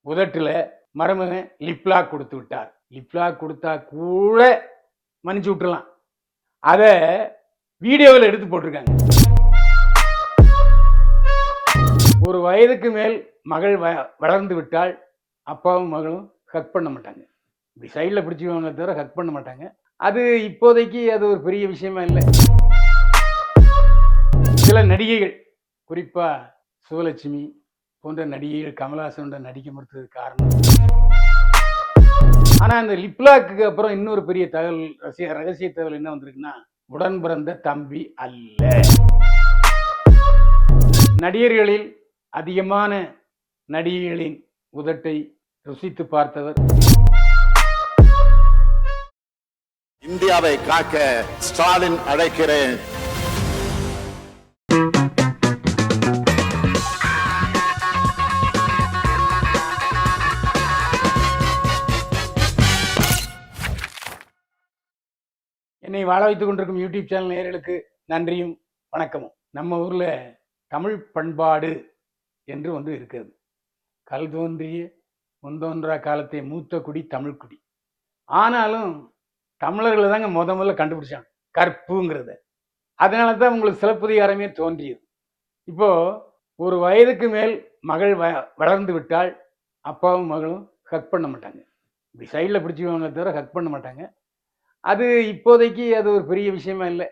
உதட்டில் மருமகன் லிப்லாக் கொடுத்து விட்டார். லிப்லாக் கொடுத்தா கூட மன்னிச்சு விட்டுலாம் அதை வீடியோவில் எடுத்து போட்டிருக்காங்க. ஒரு வயதுக்கு மேல் மகள் வ- வளர்ந்து விட்டால் அப்பாவும் மகளும் ஹக் பண்ண மாட்டாங்க. இப்படி சைடில் பிடிச்சிக்குவாங்க தவிர ஹக் பண்ண மாட்டாங்க. அது இப்போதைக்கு அது ஒரு பெரிய விஷயமா இல்லை. சில நடிகைகள் குறிப்பாக சுவலட்சுமி போன்ற நடிகைகள் கமலஹாசனோட நடிக்க மறுத்தது காரணம். ஆனால் அந்த லிப்லாக்கு அப்புறம் இன்னொரு பெரிய தகவல் ரகசிய ரகசிய தகவல் என்ன வந்திருக்குன்னா உடன் பிறந்த தம்பி அல்ல. நடிகர்களில் அதிகமான நடிகைகளின் உதட்டை ருசித்து பார்த்தவர். இந்தியாவை காக்க ஸ்டாலின் அழைக்கிறேன். என்னை வாழ வைத்துக் கொண்டிருக்கும் யூடியூப் சேனல் நேர்களுக்கு நன்றியும் வணக்கமும். நம்ம ஊர்ல தமிழ் பண்பாடு என்று ஒன்று இருக்கிறது. கல் தோன்றிய முந்தோன்றா காலத்தை மூத்த குடி தமிழ் குடி. ஆனாலும் தமிழர்கள் தாங்க முத முதல்ல கண்டுபிடிச்சாங்க. கற்புங்கிறத. அதனால தான் உங்களுக்கு சிலப்பதிகாரமே தோன்றியது. இப்போ ஒரு வயதுக்கு மேல் மகள் வ வளர்ந்து விட்டால் அப்பாவும் மகளும் ஹக் பண்ண மாட்டாங்க. இப்படி சைடில் பிடிச்சிக்குவாங்க தவிர ஹக் பண்ண மாட்டாங்க. அது இப்போதைக்கு அது ஒரு பெரிய விஷயமா இல்லை.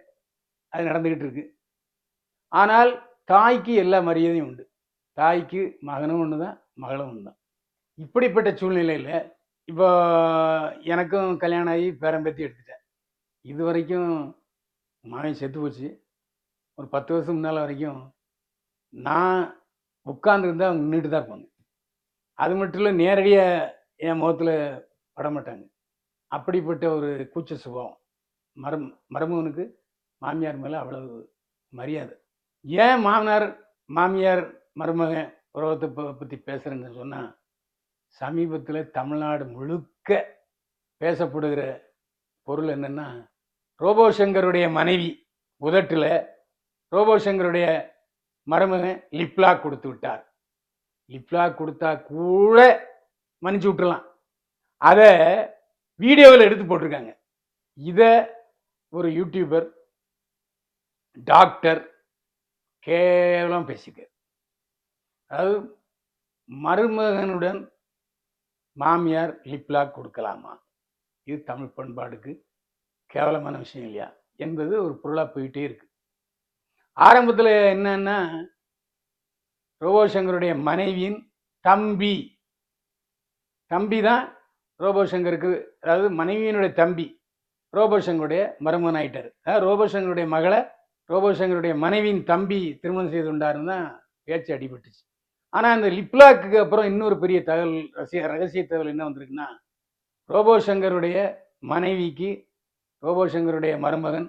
அது நடந்துக்கிட்டு இருக்கு ஆனால் தாய்க்கு எல்லா மரியாதையும் உண்டு. தாய்க்கு மகனும் ஒன்று தான் மகளும் ஒன்று தான். இப்படிப்பட்ட சூழ்நிலையில் இப்போ எனக்கும் கல்யாணம் ஆகி பேரம்பேத்தி எடுத்துட்டேன். இது வரைக்கும் மகன் செத்து போச்சு. ஒரு பத்து வருஷம் முன்னால் வரைக்கும் நான் உட்காந்துருந்தா அவங்க நின்றுட்டு தான் இருப்பாங்க. அது மட்டும் இல்லை நேரடியாக என் முகத்தில் பட மாட்டாங்க அப்படிப்பட்ட ஒரு கூச்ச சுபாவம். மரம் மருமகனுக்கு மாமியார் மேலே அவ்வளவு மரியாதை. ஏன் மாமனார் மாமியார் மருமகன் உறவத்தை பற்றி பேசுகிறேன்னு சொன்னால் சமீபத்தில் தமிழ்நாடு முழுக்க பேசப்படுகிற பொருள் என்னென்னா ரோபோ சங்கருடைய மனைவி உதட்டில் ரோபோ சங்கருடைய மருமகன் லிப்லாக் கொடுத்து விட்டார். லிப்லாக் கொடுத்தா கூட மன்னிச்சு விட்டுலாம் அதை வீடியோவில் எடுத்து போட்டிருக்காங்க. இதை ஒரு யூடியூபர் டாக்டர் கேவலம் பேசிக்க அதாவது மருமகனுடன் மாமியார் லிப்லாக் கொடுக்கலாமா? இது தமிழ் பண்பாடுக்கு கேவலமான விஷயம் இல்லையா? என்பது ஒரு பொருளாக போயிட்டே இருக்கு. ஆரம்பத்தில் என்னன்னா ரோபோ சங்கருடைய மனைவியின் தம்பி. தம்பி தான் ரோபோ சங்கருக்கு அதாவது மனைவியினுடைய தம்பி ரோபோ சங்கருடைய மருமகன் ஆயிட்டார். அதாவது ரோபோ சங்கருடைய மகளை ரோபோ சங்கருடைய மனைவியின் தம்பி திருமணம் செய்து கொண்டாருன்னு தான் பேச்சு அடிபட்டுச்சு. ஆனால் அந்த லிப்லாக்கு அப்புறம் இன்னொரு பெரிய தகவல் ரகசிய ரகசிய தகவல் என்ன வந்திருக்குன்னா ரோபோ சங்கருடைய மனைவிக்கு ரோபோ சங்கருடைய மருமகன்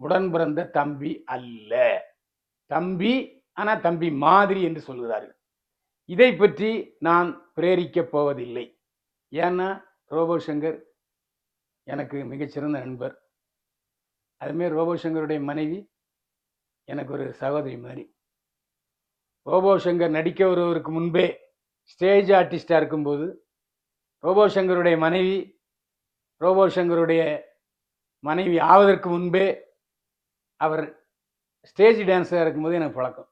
உடன் பிறந்த தம்பி அல்ல. தம்பி ஆனால் தம்பி மாதிரி என்று சொல்கிறார்கள். இதை பற்றி நான் பிரேரிக்கப் போவதில்லை. ஏன்னா ரோபோ சங்கர் எனக்கு மிகச்சிறந்த நண்பர். அதுமாரி ரோபோ சங்கருடைய மனைவி எனக்கு ஒரு சகோதரி மாதிரி. ரோபோ சங்கர் நடிக்க வருவதற்கு முன்பே ஸ்டேஜ் ஆர்டிஸ்டாக இருக்கும்போது ரோபோ சங்கருடைய மனைவி ரோபோ சங்கருடைய மனைவி ஆவதற்கு முன்பே அவர் ஸ்டேஜ் டான்ஸராக இருக்கும்போது எனக்கு பழக்கம்.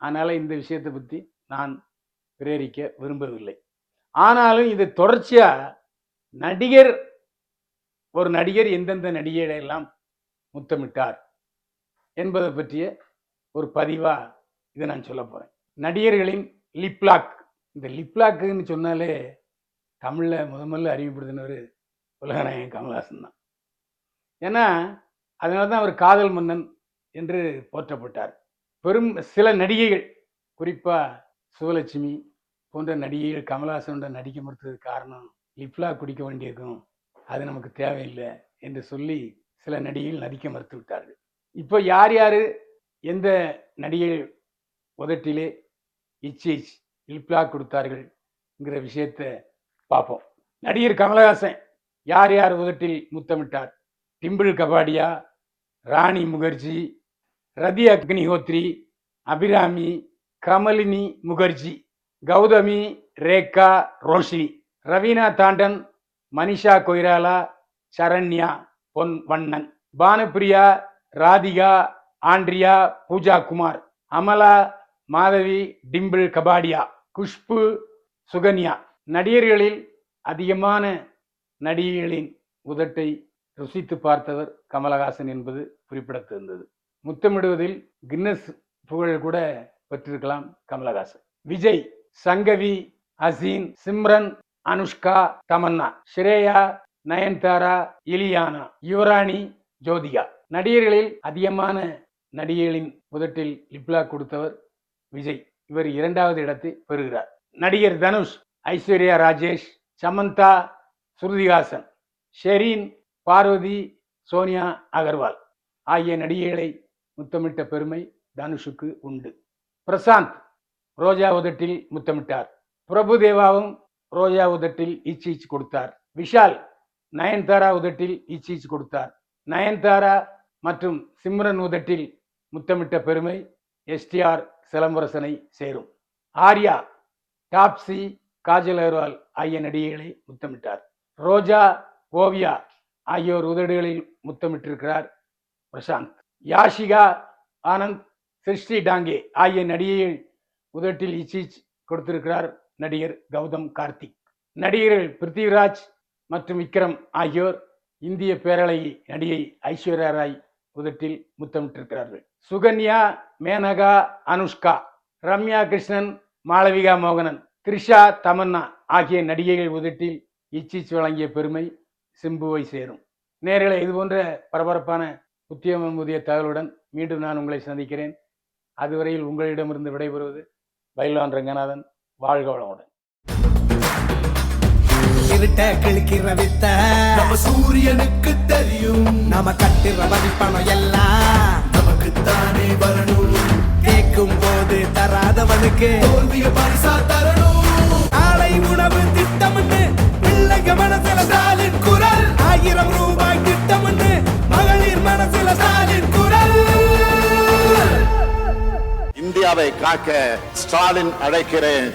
அதனால் இந்த விஷயத்தை பற்றி நான் பிரேரிக்க விரும்பவில்லை. ஆனாலும் இது தொடர்ச்சியாக நடிகர் ஒரு நடிகர் எந்தெந்த நடிகரை முத்தமிட்டார் என்பதை பற்றிய ஒரு பதிவாக இதை நான் சொல்ல போகிறேன் நடிகர்களின் லிப்லாக் இந்த லிப்லாக்குன்னு சொன்னாலே தமிழில் முத முதல்ல அறிமுகப்படுத்தினவர் உலகநாயகன் கமல்ஹாசன் தான். ஏன்னா அதனால தான் அவர் காதல் மன்னன் என்று போற்றப்பட்டார். பெரும் சில நடிகைகள் குறிப்பாக சுவலட்சுமி போன்ற நடிகைகள் கமல்ஹாசனோட நடிக்க முடித்தது காரணம் லிப்லா குடிக்க வேண்டியிருக்கும். அது நமக்கு தேவையில்லை என்று சொல்லி சில நடிகைகள் நடிக்க மறுத்து விட்டார்கள். இப்போ யார் யார் எந்த நடிகைகள் உதட்டிலே இச்சீச் லிப்லா கொடுத்தார்கள்ங்கிற விஷயத்தை பார்ப்போம். நடிகர் கமலஹாசன் யார் யார் உதட்டில் முத்தமிட்டார்? டிம்பிள் கபாடியா ராணி முகர்ஜி ரதி அக்னிஹோத்ரி அபிராமி கமலினி முகர்ஜி. கௌதமி ரேகா ரோஷினி ரவீனா தாண்டன் மனிஷா கொய்ராலா சரண்யா பொன் வண்ணன். பானுப்பிரியா ராதிகா ஆண்ட்ரியா பூஜா குமார். அமலா மாதவி டிம்பிள் கபாடியா. குஷ்பு சுகன்யா. நடிகர்களில் அதிகமான நடிகைகளின் உதட்டை ருசித்து பார்த்தவர் கமலஹாசன் என்பது குறிப்பிடத்தகுந்தது. முத்தமிடுவதில் கின்னஸ் புகழ் கூட பெற்றிருக்கலாம் கமலஹாசன். விஜய் சங்கவி அசீன் சிம்ரன் அனுஷ்கா தமன்னா ஸ்ரேயா நயன்தாரா இலியானா யுவராணி ஜோதிகா. நடிகர்களில் அதிகமான நடிகைகளின் முதட்டில் லிப்லா கொடுத்தவர் விஜய். இவர் இரண்டாவது இடத்தை பெறுகிறார். நடிகர் தனுஷ் ஐஸ்வர்யா ராஜேஷ் சமந்தா ஸ்ருதிஹாசன் ஷெரீன் பார்வதி சோனியா அகர்வால் ஆகிய நடிகைகளை முத்தமிட்ட பெருமை தனுஷுக்கு உண்டு. பிரசாந்த் ரோஜா உதட்டில் முத்தமிட்டார். பிரபுதேவாவும் ரோஜா உதட்டில் ஈச்சு ஈச்சு கொடுத்தார். விஷால் நயன்தாரா உதட்டில் ஈச்சு ஈச்சு கொடுத்தார். நயன்தாரா மற்றும் சிம்ரன் உதட்டில் முத்தமிட்ட பெருமை எஸ்டிஆர் சிலம்பரசனை சேரும். ஆர்யா டாப்ஸி காஜல் அகர்வால் ஆகிய நடிகைகளை முத்தமிட்டார். ரோஜா ஓவியா ஆகியோர் உதடுகளில் முத்தமிட்டிருக்கிறார் பிரசாந்த். யாஷிகா ஆனந்த் சிருஷ்டி டாங்கே ஆகிய நடிகைகள் உதட்டில் இச்சீச் கொடுத்திருக்கிறார் நடிகர் கௌதம் கார்த்திக். நடிகர்கள் பிருத்திவிராஜ் மற்றும் விக்ரம் ஆகியோர் இந்திய பேரழகி நடிகை ஐஸ்வர்யா ராய் உதட்டில் முத்தமிட்டிருக்கிறார்கள். சுகன்யா மேனகா அனுஷ்கா ரம்யா கிருஷ்ணன் மாளவிகா மோகனன் த்ரிஷா தமன்னா ஆகிய நடிகைகள் உதட்டில் இச்சிச் வழங்கிய பெருமை சிம்புவை சேரும். நேர்களை இதுபோன்ற பரபரப்பான புத்தியமன் முதிய தகவலுடன் மீண்டும் நான் உங்களை சந்திக்கிறேன். அதுவரையில் உங்களிடமிருந்து விடைபெறுவது பைல்வான் ரங்கநாதன் வாழ்க வளமுடன். கிழிக்கிற வித்த. நம்ம சூரியனுக்கு தெரியும். நாம கட்டுற மதிப்பணம் எல்லாம். நமக்குத்தானே வரணும். கேட்கும் போது தராதவனுக்கு. தோல்விய பரிசா தரணும். ஆலை உணவு திட்டம்னு காக்க ஸ்டாலின் அழைக்கிறேன்.